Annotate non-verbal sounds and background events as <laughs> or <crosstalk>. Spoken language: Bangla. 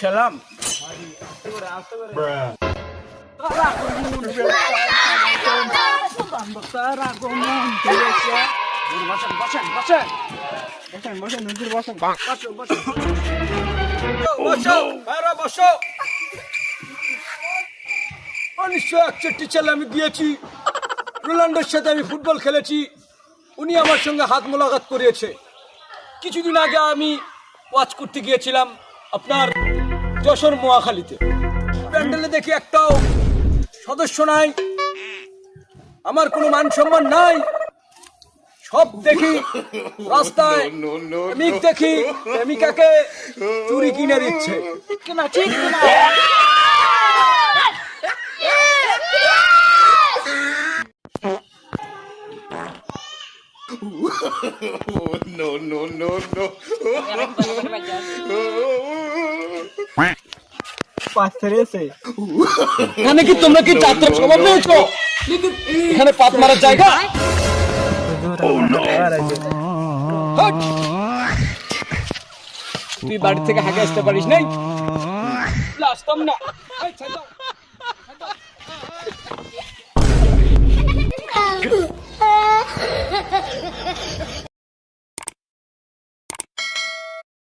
সালাম। এক চারটি ছেলে আমি দিয়েছি। রোনাল্ডোর সাথে আমি ফুটবল খেলেছি। উনি আমার সঙ্গে হাত মোলাকাত করিয়েছে। কিছুদিন আগে আমি ওয়াচ করতে গিয়েছিলাম আপনার যশোর মোয়াখালীতে প্যান্ডেলে দেখি একটাও সদস্য নাই। আমার কোনো মান সম্মান নাই। সব দেখি রাস্তায় <laughs> প্রেমিক দেখি প্রেমিকাকে চুরি কিনে দিচ্ছে। ঠিক কিনা ঠিক কিনা? <laughs> no, no, no, no. এখানে কি তোমরা কি যাত্রা স্বভাব পেয়েছ এখানে পাত মারার জায়গা? তুই বাড়ি থেকে হাগে আসতে পারিস নাই? আসতাম না। Ha ha ha!